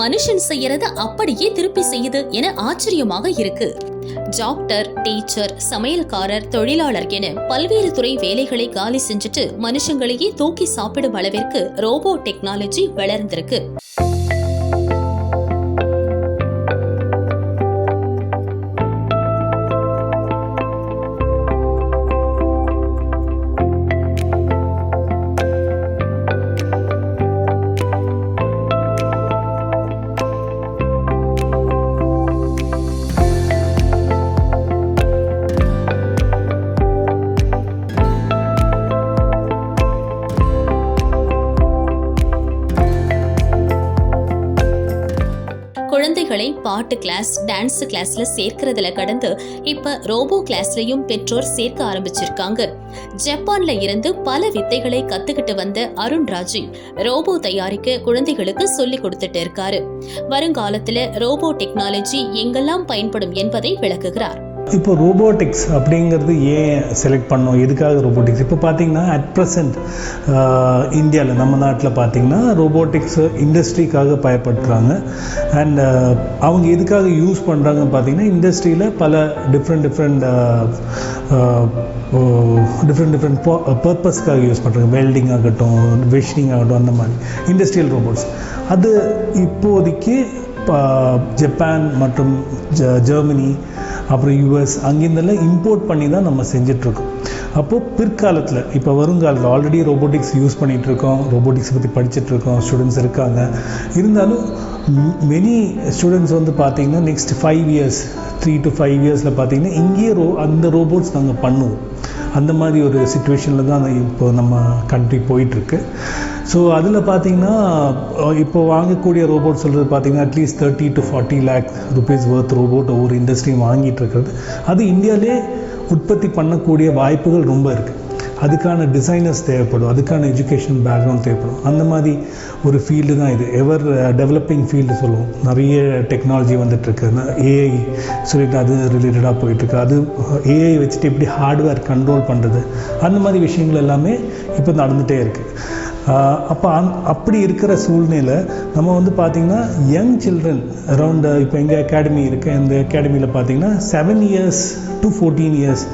மனுஷன் செய்யறத அப்படியே திருப்பி செய்யுது என ஆச்சரியமாக இருக்கு. டாக்டர் டீச்சர் சமையல்காரர் தொழிலாளர் என பல்வேறு துறை வேலைகளை காலி செஞ்சுட்டு மனுஷங்களையே தூக்கி சாப்பிடும் அளவிற்கு ரோபோ டெக்னாலஜி வளர்ந்திருக்கு. பாட்டு கிளாஸ் டான்ஸ் கிளாஸ்ல சேர்க்கறதுல கடந்து இப்ப ரோபோ கிளாஸ்லயும் பெற்றோர் சேர்க்க ஆரம்பிச்சிருக்காங்க. ஜப்பான்ல இருந்து பல வித்தைகளை கத்துக்கிட்டு வந்த அருண் ராஜி ரோபோ தயாரிக்க குழந்தைகளுக்கு சொல்லி கொடுத்துட்டு இருக்காரு. வருங்காலத்துல ரோபோ டெக்னாலஜி எங்கெல்லாம் பயன்படும் என்பதை விளக்குகிறார். இப்போ ரோபோட்டிக்ஸ் அப்படிங்கிறது ஏன் செலக்ட் பண்ணோம்? எதுக்காக ரோபோட்டிக்ஸ் இப்போ பார்த்தீங்கன்னா அட் ப்ரெசண்ட் இந்தியாவில் நம்ம நாட்டில் பார்த்தீங்கன்னா ரோபோட்டிக்ஸ் இண்டஸ்ட்ரிக்காக பயப்படுறாங்க அண்ட் அவங்க எதுக்காக யூஸ் பண்ணுறாங்கன்னு பார்த்தீங்கன்னா இண்டஸ்ட்ரியில் பல டிஃப்ரெண்ட் டிஃப்ரெண்ட் டிஃப்ரெண்ட் டிஃப்ரெண்ட் பர்பஸ்க்காக யூஸ் பண்ணுறாங்க வெல்டிங் ஆகட்டும் வெஷினிங் ஆகட்டும் அந்த மாதிரி. இண்டஸ்ட்ரியல் ரோபோட்ஸ் அது இப்போதைக்கு ஜப்பான் மற்றும் ஜ ஜெர்மனி அப்புறம் யூஎஸ் அங்கேருந்தெல்லாம் இம்போர்ட் பண்ணி தான் நம்ம செஞ்சிட்ருக்கோம் அப்போது பிற்காலத்தில் இப்போ வருங்காலத்தில் ஆல்ரெடி ரோபோட்டிக்ஸ் யூஸ் பண்ணிகிட்ருக்கோம் ரோபோட்டிக்ஸ் பற்றி படிச்சுட்ருக்கோம் ஸ்டூடெண்ட்ஸ் இருக்காங்க. இருந்தாலும் மெனி ஸ்டூடெண்ட்ஸ் வந்து பார்த்திங்கன்னா next five years three to five இயர்ஸில் பார்த்தீங்கன்னா இங்கேயே ரோ அந்த ரோபோட்ஸ் நாங்கள் பண்ணுவோம். அந்த மாதிரி ஒரு சுச்சுவேஷனில் தான் இப்போ நம்ம கண்ட்ரி போயிட்டுருக்கு. ஸோ அதில் பார்த்தீங்கன்னா இப்போ வாங்கக்கூடிய ரோபோட் சொல்கிறது பார்த்தீங்கன்னா at least thirty to forty lakh rupees worth robot ஒவ்வொரு இண்டஸ்ட்ரியும் வாங்கிட்டு இருக்கிறது. அது இந்தியாவிலே உற்பத்தி பண்ணக்கூடிய வாய்ப்புகள் ரொம்ப இருக்குது அதுக்கான டிசைனர்ஸ் தேவைப்படும். அதுக்கான எஜுகேஷன் பேக்ரவுண்ட் தேவைப்படும். அந்த மாதிரி ஒரு ஃபீல்டு தான் இது. எவர் டெவலப்பிங் ஃபீல்டு சொல்லுவோம். நிறைய டெக்னாலஜி வந்துட்டுருக்கு. ஏஐ சொல்லிட்டு அது ரிலேட்டடாக போயிட்டுருக்கு. அது uh, ஏஐ வச்சுட்டு எப்படி ஹார்ட்வேர் கண்ட்ரோல் பண்ணுறது அந்த மாதிரி விஷயங்கள் எல்லாமே இப்போ நடந்துகிட்டே இருக்குது அப்போ அந் அப்படி இருக்கிற சூழ்நிலை நம்ம வந்து பார்த்திங்கன்னா யங் சில்ட்ரன் அரவுண்ட் இப்போ எங்கள் அகாடமி இருக்குது இந்த அகாடமியில் பார்த்தீங்கன்னா seven years to fourteen years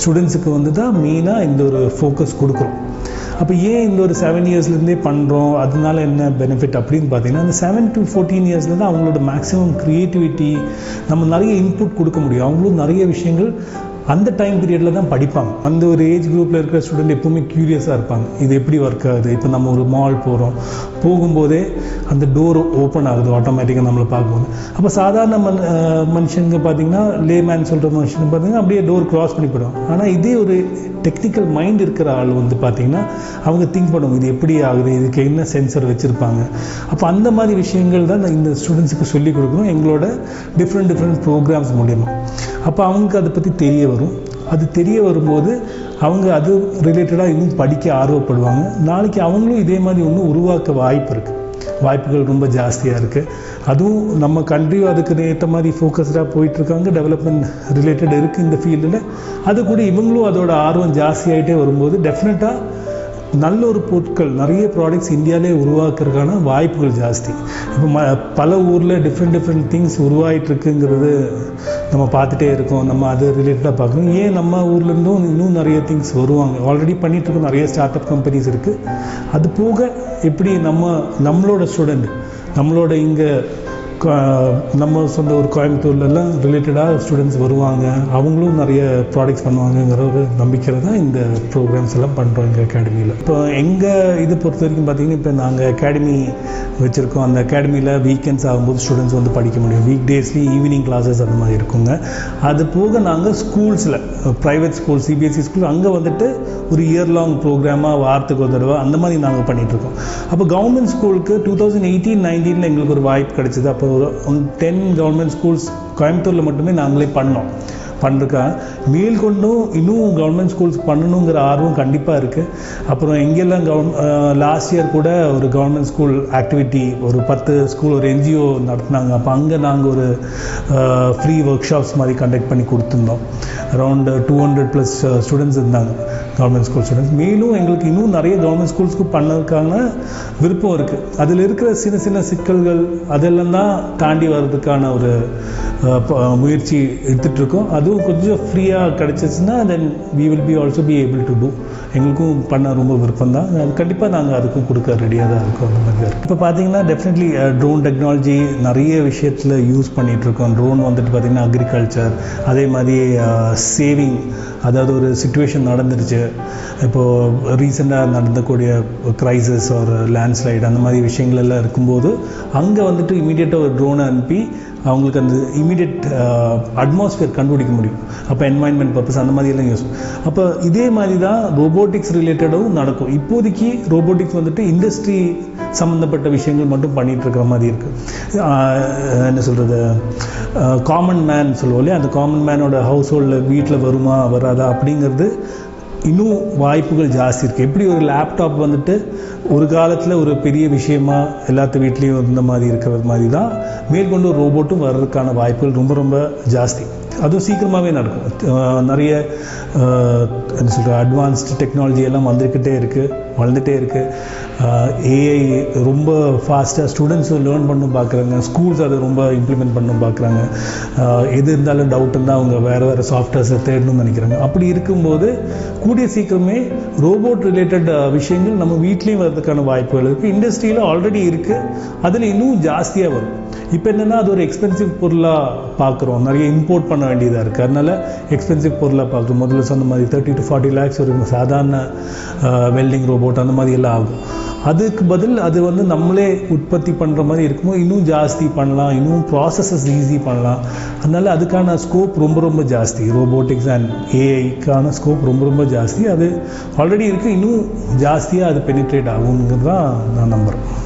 ஸ்டூடெண்ட்ஸுக்கு வந்து தான் மெயினாக இந்த ஒரு ஃபோக்கஸ் கொடுக்குறோம். அப்போ ஏன் இந்த ஒரு செவன் இயர்ஸ்லேருந்தே பண்ணுறோம் அதனால என்ன பெனிஃபிட் அப்படின்னு பார்த்தீங்கன்னா அந்த செவன் டு ஃபோர்டீன் இயர்ஸ்லேருந்து அவங்களோட மேக்ஸிமம் க்ரியேட்டிவிட்டி நம்ம நிறைய இன்புட் கொடுக்க முடியும். அவங்களும் நிறைய விஷயங்கள் அந்த டைம் பீரியடில் தான் படிப்பாங்க. அந்த ஒரு ஏஜ் குரூப்பில் இருக்கிற ஸ்டூடெண்ட் எப்பவுமே க்யூரியஸாக இருப்பாங்க. இது எப்படி ஒர்க் ஆகுது? இப்போ நம்ம ஒரு மால் போகிறோம் போகும்போதே அந்த டோர் ஓப்பன் ஆகுது. ஆட்டோமேட்டிக்காக நம்மளை பார்க்கும்போது. அப்போ சாதாரண மன் மனுஷங்க பார்த்தீங்கன்னா லேமேன் சொல்கிற மனுஷங்க பார்த்தீங்கன்னா அப்படியே டோர் க்ராஸ் பண்ணி போயிடும் ஆனால் இதே ஒரு டெக்னிக்கல் மைண்ட் இருக்கிற ஆள் வந்து பார்த்தீங்கன்னா அவங்க திங்க் பண்ணுவாங்க. இது எப்படி ஆகுது? இதுக்கு என்ன சென்சர் வச்சுருப்பாங்க? அப்போ அந்த மாதிரி விஷயங்கள் தான் நான் இந்த ஸ்டூடெண்ட்ஸுக்கு சொல்லிக் கொடுக்கணும். எங்களோட டிஃப்ரெண்ட் டிஃப்ரெண்ட் ப்ரோக்ராம்ஸ் மூலியமாக அப்போ அவங்களுக்கு அதை பற்றி தெரிய வரும். அது தெரிய வரும்போது அவங்க அது ரிலேட்டடாக இன்னும் படிக்க ஆர்வப்படுவாங்க. நாளைக்கு அவங்களும் இதே மாதிரி ஒன்று உருவாக்க வாய்ப்பு இருக்குது வாய்ப்புகள் ரொம்ப ஜாஸ்தியாக இருக்குது அதுவும் நம்ம கண்ட்ரியும் அதுக்கு ஏற்ற மாதிரி ஃபோக்கஸ்டாக போயிட்டுருக்காங்க டெவலப்மெண்ட் ரிலேட்டட் இருக்குது இந்த ஃபீல்டில் அது கூட இவங்களும் அதோட ஆர்வம் ஜாஸ்தியாகிட்டே வரும்போது டெஃபினட்டாக நல்ல ஒரு பொருட்கள் நிறைய ப்ராடக்ட்ஸ் இந்தியாவிலே உருவாக்குறதுக்கான வாய்ப்புகள் ஜாஸ்தி. இப்போ ம பல ஊரில் டிஃப்ரெண்ட் டிஃப்ரெண்ட் திங்ஸ் உருவாகிட்டுருக்குங்கிறது நம்ம பார்த்துட்டே இருக்கோம். நம்ம அது ரிலேட்டடாக பார்க்கணும். ஏன் நம்ம ஊர்லேருந்தும் இன்னும் நிறைய திங்ஸ் வருவாங்க? ஆல்ரெடி பண்ணிட்டு இருக்கோம் நிறைய ஸ்டார்ட் அப் கம்பெனிஸ் இருக்குது அது போக எப்படி நம்ம நம்மளோட ஸ்டூடெண்ட் நம்மளோட இங்கே நம்ம சொந்த ஒரு கோயம்புத்தூர்லலாம் ரிலேட்டடாக ஸ்டூடெண்ட்ஸ் வருவாங்க. அவங்களும் நிறைய ப்ராடக்ட்ஸ் பண்ணுவாங்கங்கிற ஒரு நம்பிக்கையில் தான் இந்த ப்ரோக்ராம்ஸ் எல்லாம் பண்ணுறோம் எங்கள் அகாடமியில் இப்போ எங்கள் இது பொறுத்த வரைக்கும் பார்த்தீங்கன்னா இப்போ நாங்கள் அகாடமி வச்சுருக்கோம். அந்த அகாடமியில் வீக்கெண்ட்ஸ் ஆகும்போது ஸ்டூடெண்ட்ஸ் வந்து படிக்க முடியும். வீக் டேஸ்லேயும் ஈவினிங் கிளாஸஸ் அந்த மாதிரி இருக்குங்க. அது போக நாங்கள் ஸ்கூல்ஸில் ப்ரைவேட் ஸ்கூல் சிபிஎஸ்சி ஸ்கூல் அங்கே வந்துட்டு ஒரு இயர் லாங் ப்ரோக்ராமாக வாரத்துக்கு ஒரு தடவை அந்த மாதிரி நாங்கள் பண்ணிகிட்ருக்கோம் அப்போ கவர்மெண்ட் ஸ்கூலுக்கு டூ தௌசண்ட் எயிட்டீன் நைன்டீனில் எங்களுக்கு ஒரு வாய்ப்பு கிடைச்சிது. அப்போ ஒரு டென் கவர்மெண்ட் ஸ்கூல்ஸ் கோயம்புத்தூரில் மட்டுமே நாங்களே பண்ணோம். பண்ணிருக்கேன் மேல்கொண்டும் இன்னும் கவர்மெண்ட் ஸ்கூல்ஸ் பண்ணணுங்கிற ஆர்வம் கண்டிப்பாக இருக்குது அப்புறம் எங்கெல்லாம் கவர்மெண்ட் லாஸ்ட் இயர் கூட ஒரு கவர்மெண்ட் ஸ்கூல் ஆக்டிவிட்டி ஒரு பத்து ஸ்கூல் ஒரு என்ஜிஓ நடத்துனாங்க. அப்போ அங்கே நாங்கள் ஒரு ஃப்ரீ ஒர்க் ஷாப்ஸ் மாதிரி கண்டக்ட் பண்ணி கொடுத்துருந்தோம். Around two hundred plus students இருந்தாங்க. கவர்மெண்ட் ஸ்கூல் ஸ்டூடெண்ட்ஸ் மேலும் எங்களுக்கு இன்னும் நிறைய கவர்மெண்ட் ஸ்கூல்ஸ்க்கு பண்ணதுக்கான விருப்பம் இருக்குது அதில் இருக்கிற சின்ன சின்ன சிக்கல்கள் அதெல்லாம் தான் தாண்டி வர்றதுக்கான ஒரு முயற்சி எடுத்துகிட்ருக்கோம் அதுவும் கொஞ்சம் ஃப்ரீயாக கிடச்சிச்சின்னா then we will be also be able to do எங்களுக்கும் பண்ண ரொம்ப விருப்பம் தான் அது கண்டிப்பாக நாங்கள் அதுக்கும் கொடுக்க ரெடியாக தான் இருக்கோம் அந்த மாதிரி தான் இருக்குது இப்போ பார்த்தீங்கன்னா டெஃபினெட்லி ட்ரோன் uh, டெக்னாலஜி நிறைய விஷயத்தில் யூஸ் பண்ணிகிட்ருக்கோம் ட்ரோன் வந்துட்டு பார்த்திங்கன்னா அக்ரிகல்ச்சர் அதே மாதிரி uh, சேவிங் அதாவது ஒரு சுச்சுவேஷன் நடந்துருச்சு. இப்போது ரீசெண்டாக நடந்தக்கூடிய க்ரைசஸ் ஒரு லேண்ட்ஸ்லைடு அந்த மாதிரி விஷயங்கள் எல்லாம் இருக்கும்போது அங்கே வந்துட்டு இமீடியட்டாக ஒரு ட்ரோனை அனுப்பி அவங்களுக்கு அந்த இமீடியட் அட்மாஸ்ஃபியர் uh, கண்டுபிடிக்க முடியும். அப்போ என்வாயன்மெண்ட் பர்பஸ் அந்த மாதிரி எல்லாம் யூஸ் அப்போ இதே மாதிரி தான் ரோபோட்டிக்ஸ் ரிலேட்டடும் நடக்கும். இப்போதைக்கு ரோபோட்டிக்ஸ் வந்துட்டு இண்டஸ்ட்ரி சம்மந்தப்பட்ட விஷயங்கள் மட்டும் பண்ணிகிட்டு இருக்கிற மாதிரி இருக்குது என்ன சொல்கிறது காமன் மேன் சொல்லுவோம் இல்லையா? அந்த காமன் மேனோட ஹவுஸ் ஹோல்டில் வீட்டில் வருமா வராதா அப்படிங்கிறது இன்னும் வாய்ப்புகள் ஜாஸ்தி இருக்குது எப்படி ஒரு லேப்டாப் வந்துட்டு ஒரு காலத்தில் ஒரு பெரிய விஷயமா எல்லாத்து வீட்லேயும் இருந்த மாதிரி இருக்கிறது மாதிரி தான் மேற்கொண்டு ஒரு ரோபோட்டும் வர்றதுக்கான வாய்ப்புகள் ரொம்ப ரொம்ப ஜாஸ்தி. அதுவும் சீக்கிரமாகவே நடக்கும். நிறைய என்ன சொல்கிற அட்வான்ஸ்டு டெக்னாலஜி எல்லாம் வந்துக்கிட்டே இருக்குது வளர்ந்துட்டே இருக்குது ஏஐ ரொம்ப ஃபாஸ்ட்டாக ஸ்டூடெண்ட்ஸ் லேர்ன் பண்ணணும் பார்க்குறாங்க ஸ்கூல்ஸ் அதை ரொம்ப இம்ப்ளிமெண்ட் பண்ணணும் பார்க்குறாங்க எது இருந்தாலும் டவுட் இருந்தால் அவங்க வேறு வேறு சாஃப்ட்வேர்ஸை தேடணும்னு நினைக்கிறாங்க. அப்படி இருக்கும்போது கூடிய சீக்கிரமே ரோபோட் ரிலேட்டட் விஷயங்கள் நம்ம வீட்லேயும் வர்றதுக்கான வாய்ப்புகள் இருக்குது இண்டஸ்ட்ரியில் ஆல்ரெடி இருக்குது அதில் இன்னும் ஜாஸ்தியாக வரும். இப்போ என்னென்னா அது ஒரு எக்ஸ்பென்சிவ் பொருளாக பார்க்குறோம் நிறைய இம்போர்ட் பண்ண வேண்டியதாக இருக்குது அதனால எக்ஸ்பென்சிவ் பொருளாக பார்க்குறோம் முதல்ல சொன்ன மாதிரி தேர்ட்டி டு ஃபார்ட்டி லேக்ஸ் ஒரு சாதாரண வெல்டிங் ரோபோட் அந்த மாதிரி எல்லாம் ஆகும். அதுக்கு பதில் அது வந்து நம்மளே உற்பத்தி பண்ணுற மாதிரி இருக்கும்போது இன்னும் ஜாஸ்தி பண்ணலாம். இன்னும் ப்ராசஸஸ் ஈஸி பண்ணலாம். அதனால அதுக்கான ஸ்கோப் ரொம்ப ரொம்ப ஜாஸ்தி. ரோபோட்டிக்ஸ் அண்ட் ஏஐக்கான ஸ்கோப் ரொம்ப ரொம்ப ஜாஸ்தி. அது ஆல்ரெடி இருக்குது இன்னும் ஜாஸ்தியாக அது பெனிட்ரேட் ஆகுங்கிறது தான் நான் நம்புகிறேன்